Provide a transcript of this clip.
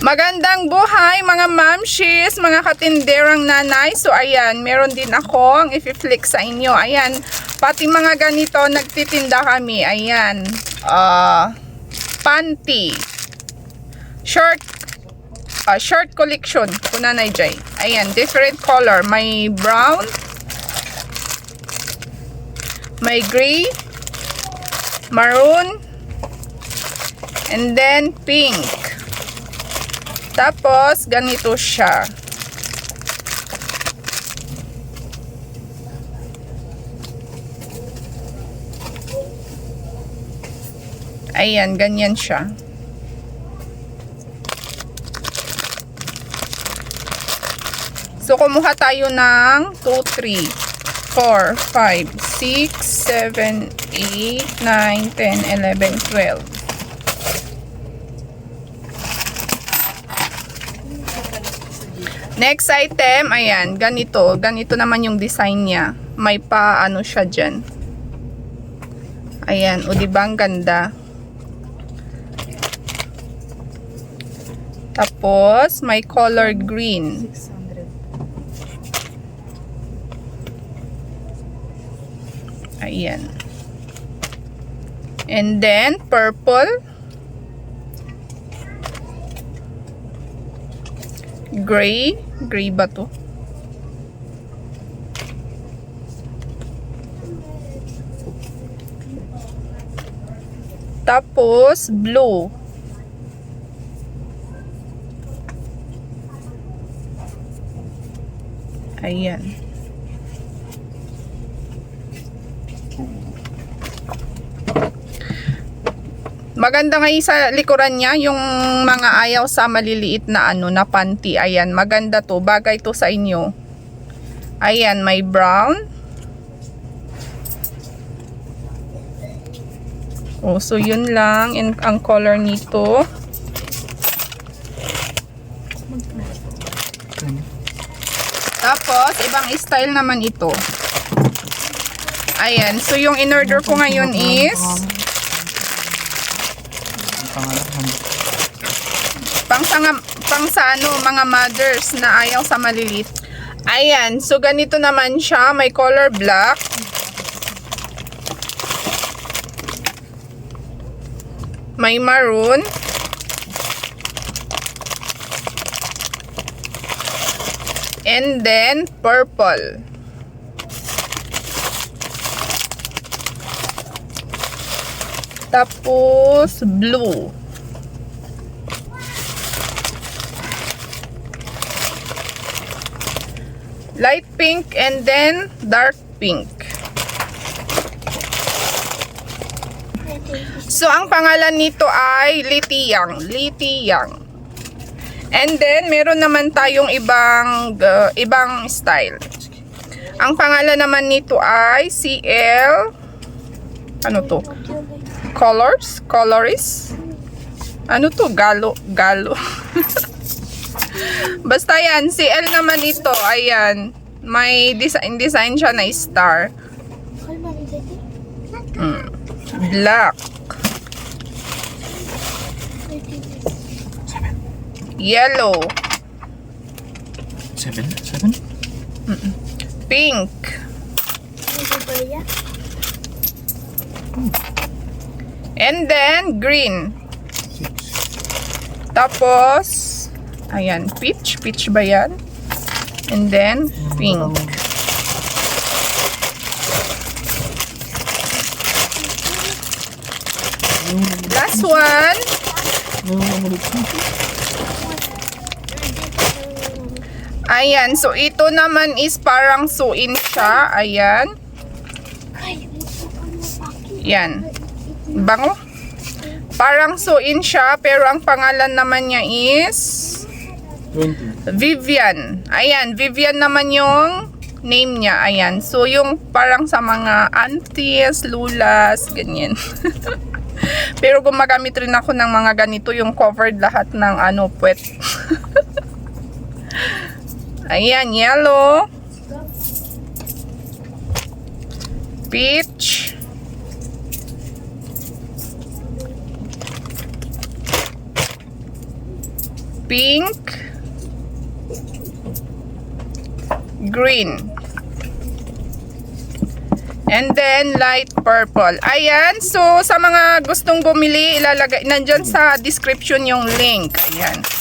Magandang buhay mga mamshis, mga katinderang nanay. So ayan, meron din akong i-flick sa inyo. Ayan, pati mga ganito nagtitinda kami. Ayan, ah panty. Short ah, short collection kung nanay Jay. Ayan, different color. May brown, may gray, maroon, and then pink. Tapos, ganito siya. Ayan, ganyan siya. So, kumuha tayo ng 2, 3, 4, 5, 6, 7, 8, 9, 10, 11, 12. Next item, ayan, ganito. Ganito naman yung design niya. May pa, ano siya dyan. Ayan, o diba ang ganda. Tapos, may color green. 600. Ayan. And then, purple. Gray. Gray ba to? Tapos, blue. Ayan. Maganda nga yung sa likuran niya, yung mga ayaw sa maliliit na ano, na panty. Ayan, maganda to. Bagay to sa inyo. Ayan, may brown. Oh, so yun lang. And ang color nito. Tapos, ibang style naman ito. Ayan, so yung in-order ko ngayon is pang sa, pang sa ano, mga mothers na ayaw sa malilit. Ayan, so ganito naman siya, may color black. May maroon. And then purple. Tapos blue. light pink and then dark pink. So, ang pangalan nito ay Litiyang. Litiyang. And then, meron naman tayong ibang, uh, ibang style. Ang pangalan naman nito ay CL, ano to? Colors? Colorist? Ano to? Galo? Galo? Basta yan, CL naman ito. Ayan. May design, design siya na star. Mm. Black. Yellow. Seven? Seven? Pink. And then, green. Tapos, ayan, peach. Peach ba yan? And then, pink. Last one. Ayan, so ito naman is parang suin siya. Ayan. Yan. Bango. Parang suin siya, pero ang pangalan naman niya is 20. Vivian. Ayan, Vivian naman yung name niya. Ayan. So, yung parang sa mga aunties, lulas, ganyan. pero gumagamit rin ako ng mga ganito, yung covered lahat ng ano, puwet. Ayan, yellow. Peach. Pink, green. And then light purple. Ayan, so sa mga gustong bumili, ilalagay nandyan sa description yung link. Ayan.